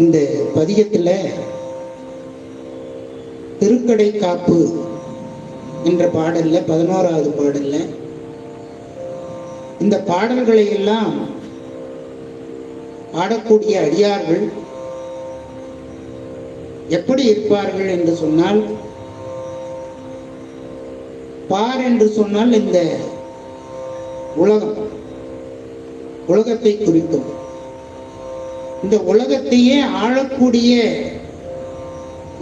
இந்த பதிகத்தில் திருக்கடை காப்பு என்ற பாடல்ல பதினோராவது பாடல்ல இந்த பாடல்களை எல்லாம் பாடக்கூடிய அடியார்கள் எப்படி இருப்பார்கள் என்று சொன்னால் பார் என்று சொன்னால் இந்த உலகம் உலகத்தை குறிக்கும். இந்த உலகத்தையே ஆளக்கூடிய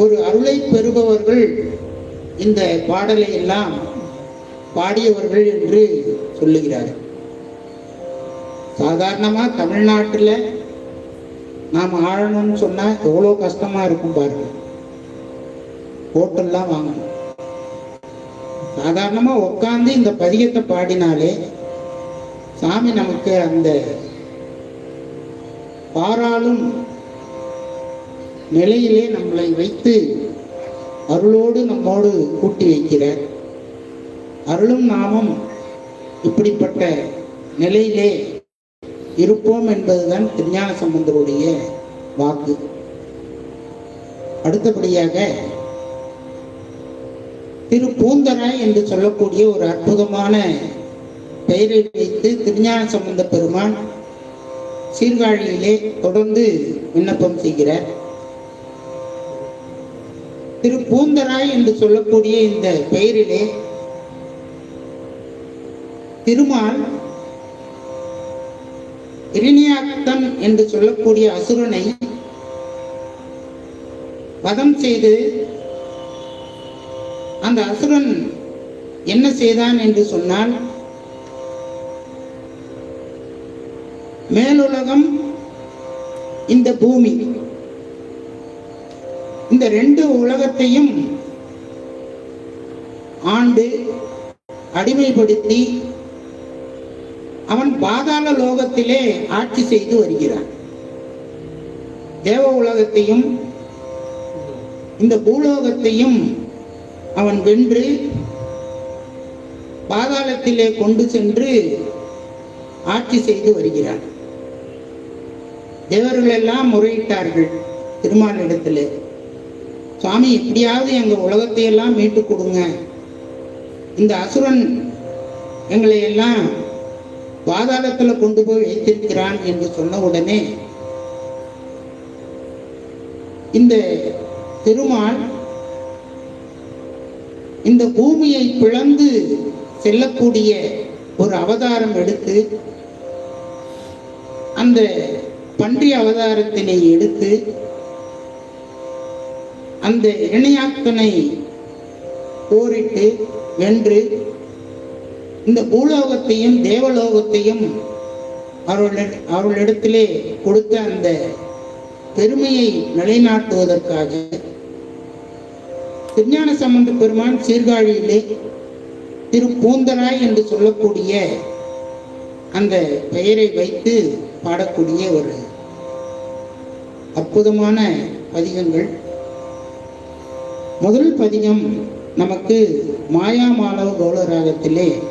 ஒரு அருளை பெறுபவர்கள் இந்த பாடலை எல்லாம் பாடியவர்கள் என்று சொல்லுகிறார். சாதாரணமாக தமிழ்நாட்டில் நாம் ஆழணும்னு சொன்னால் எவ்வளோ கஷ்டமாக இருக்கும் பாருங்கள் ஹோட்டல்லாம் வாங்கணும். சாதாரணமாக உட்காந்து இந்த பதிகத்தை பாடினாலே சாமி நமக்கு அந்த பாராளும் நிலையிலே நம்மளை வைத்து அருளோடு நம்மோடு கூட்டி வைக்கிறார் அருளும் நாமும் இப்படிப்பட்ட நிலையிலே இருப்போம் என்பதுதான் திருஞான சம்பந்தருடைய வாக்கு. அடுத்தபடியாக திரு பூந்தராய் என்று சொல்லக்கூடிய ஒரு அற்புதமான பெயரை வைத்து திருஞான சம்பந்த பெருமான் சீர்காழியிலே தொடர்ந்து விண்ணப்பம் செய்கிறார் திரு பூந்தராய் என்று சொல்லக்கூடிய இந்த பெயரிலே திருமால் இரினியாக்தன் என்று சொல்லக்கூடிய அசுரனை வதம் செய்து அந்த அசுரன் என்ன செய்தான் என்று சொன்னால் மேலுலகம் இந்த பூமி. இந்த ரெண்டு உலகத்தையும் ஆண்டு அடிமைப்படுத்தி அவன் பாதாள லோகத்திலே ஆட்சி செய்து வருகிறான். தேவ உலகத்தையும் இந்த பூலோகத்தையும் அவன் வென்று பாதாளத்திலே கொண்டு சென்று ஆட்சி செய்து வருகிறான். தேவர்கள் எல்லாம் முறையிட்டார்கள் திருமாலிடத்திலே. சுவாமி எப்படியாவது எங்கள் உலகத்தை எல்லாம் மீட்டு கொடுங்க. இந்த அசுரன் எங்களை எல்லாம் வாதாளத்தில் கொண்டு போய் வைத்திருக்கிறான் என்று சொன்ன உடனே இந்த திருமால் இந்த பூமியை பிளந்து செல்லக்கூடிய ஒரு அவதாரம் எடுத்து அந்த பன்றி அவதாரத்தினை எடுத்து அந்த இணையாக்கனை போரிட்டு வென்று இந்த பூலோகத்தையும் தேவலோகத்தையும் அவர்களிடத்திலே கொடுத்த அந்த பெருமையை நிலைநாட்டுவதற்காக திருஞான சம்பந்த பெருமான் சீர்காழியிலே திரு பூந்தராய் என்று சொல்லக்கூடிய அந்த பெயரை வைத்து பாடக்கூடிய ஒரு அற்புதமான பதிகங்கள். முதல் பதிகம் நமக்கு மாயாமானவ கௌளராகத்திலே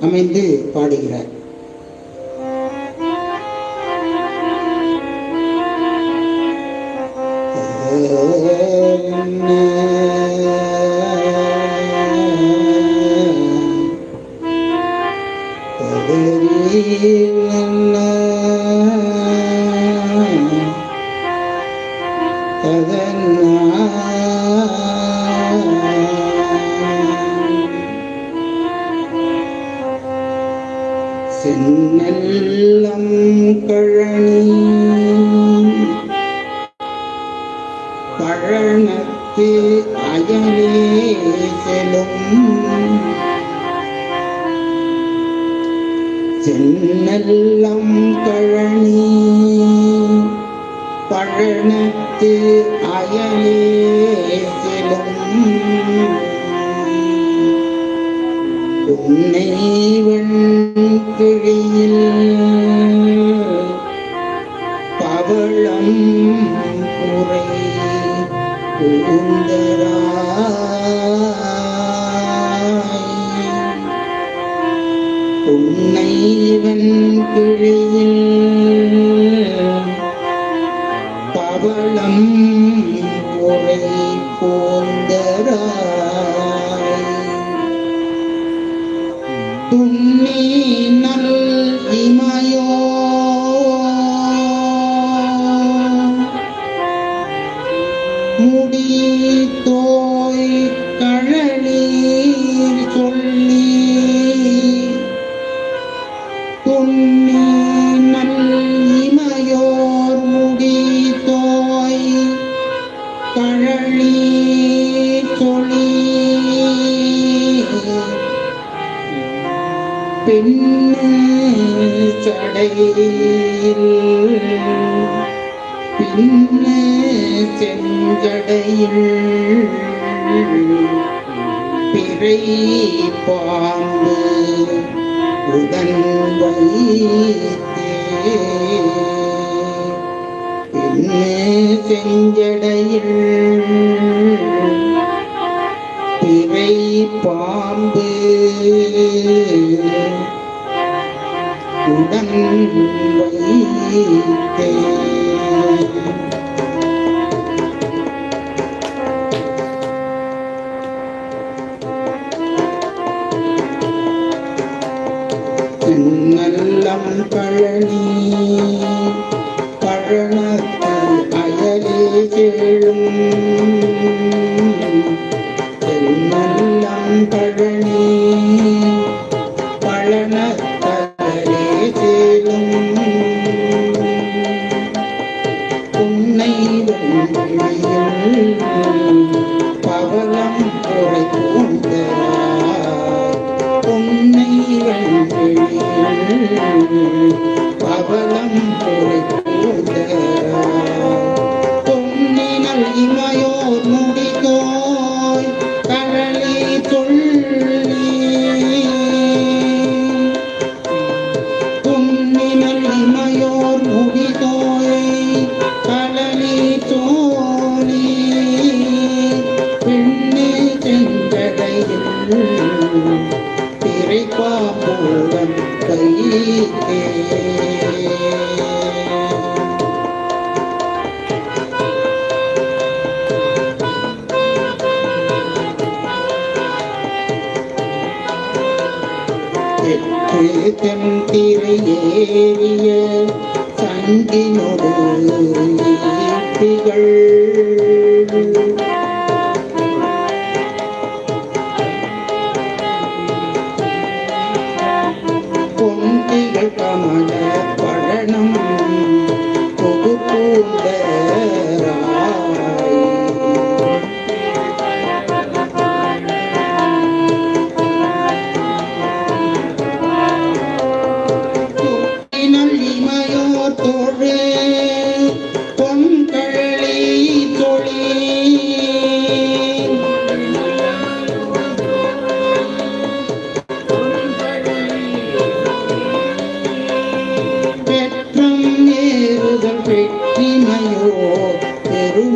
அமைந்து பாடுகிறார். சென்னல்லம் സിന്നെല്ലാം കഴണി பழனத்து அயலே உன்னை வெண்கிழியில் பவளம் புரை பூந்தராய் உன்னை வெண்கிழியில் பெண்டையில் பின்ன செஞ்சடையில் பிறை பாம்பு உடன் வைத்தே பின்ன செஞ்சடையில் பிறை பாம்பு உடன் வைத்தே.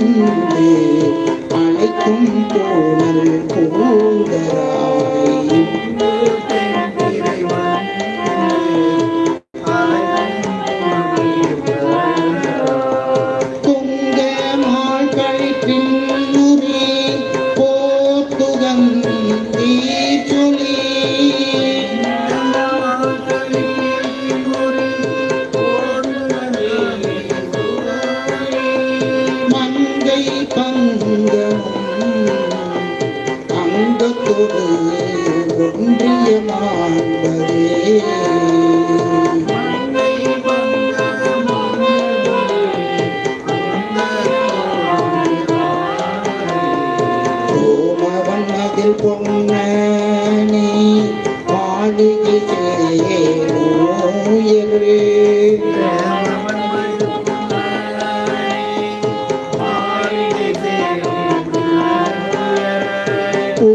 அன்பே அழைக்கும் தோழர் போதரா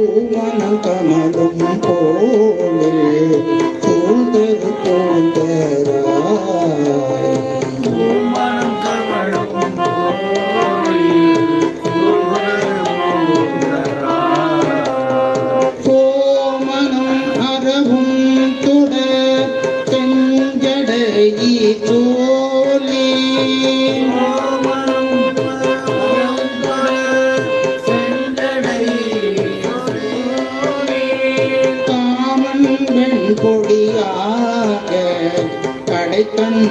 ಗೋಪಾಲ ಕಮಲೋ கொடியாக கடை கண்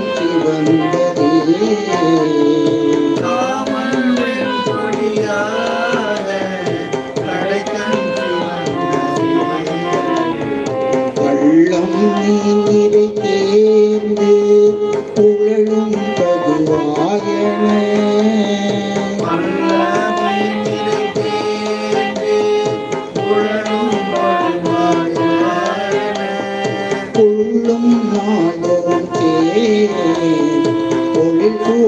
கூட்டவே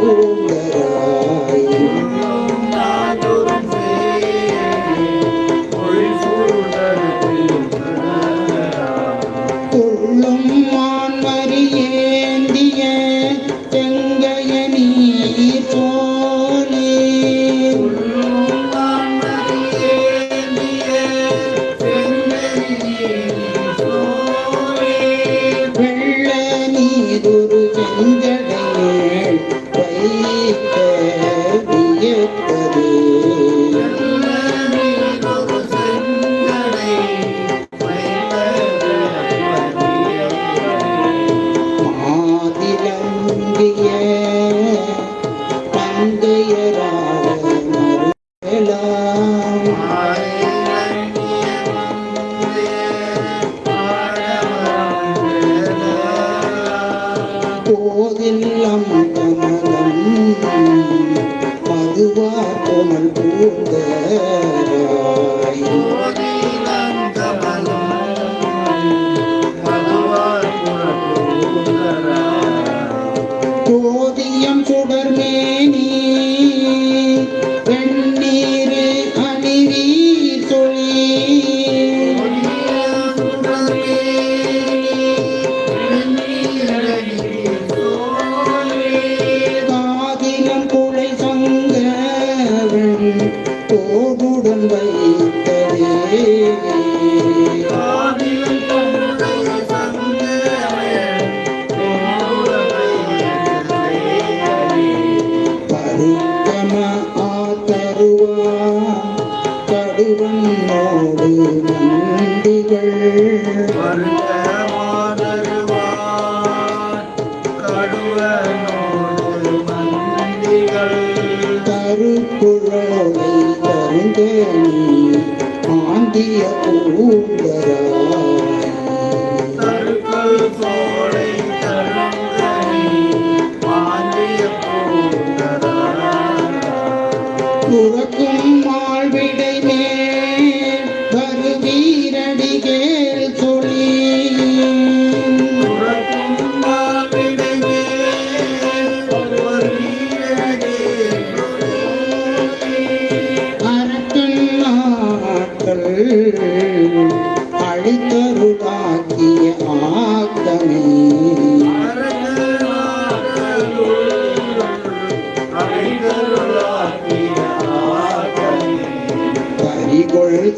போ Yeah.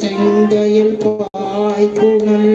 செங்கையில் பாய்க்குமல்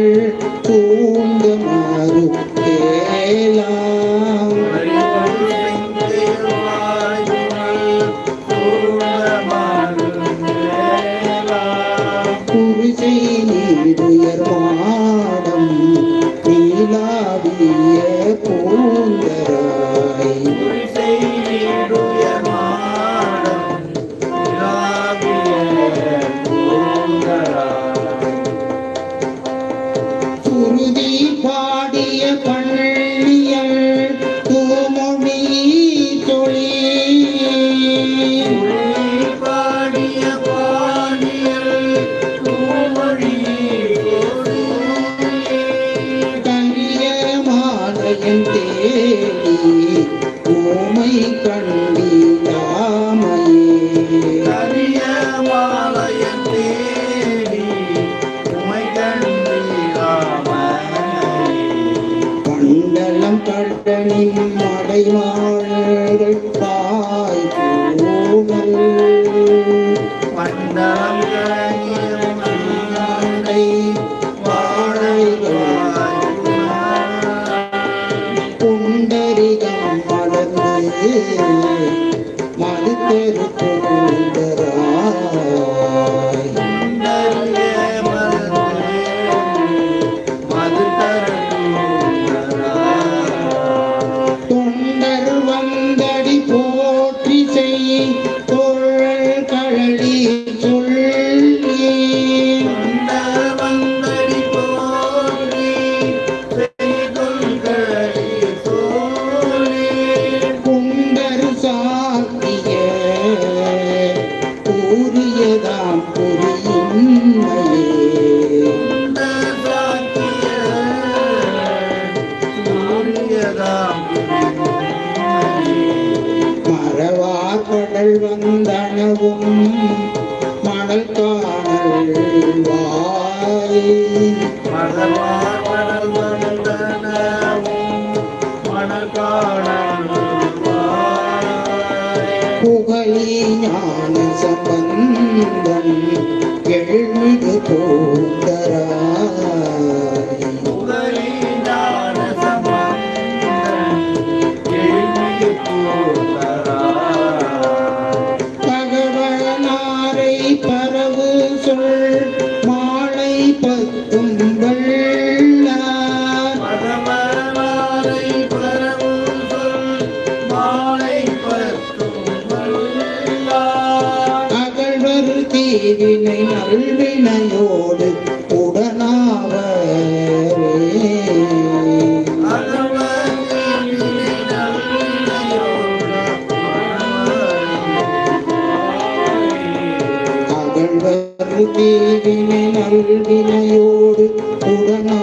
மணி மடைமாள் மறவார் கடல் வந்தனவும் மணல் காணல் வாய் வந்தனவும் மணக்காணல் வாய். புகழி ஞான சம்பந்தன் எழுமிகு தோந்தராய் பகவனாரை பரவு சொல் உடனா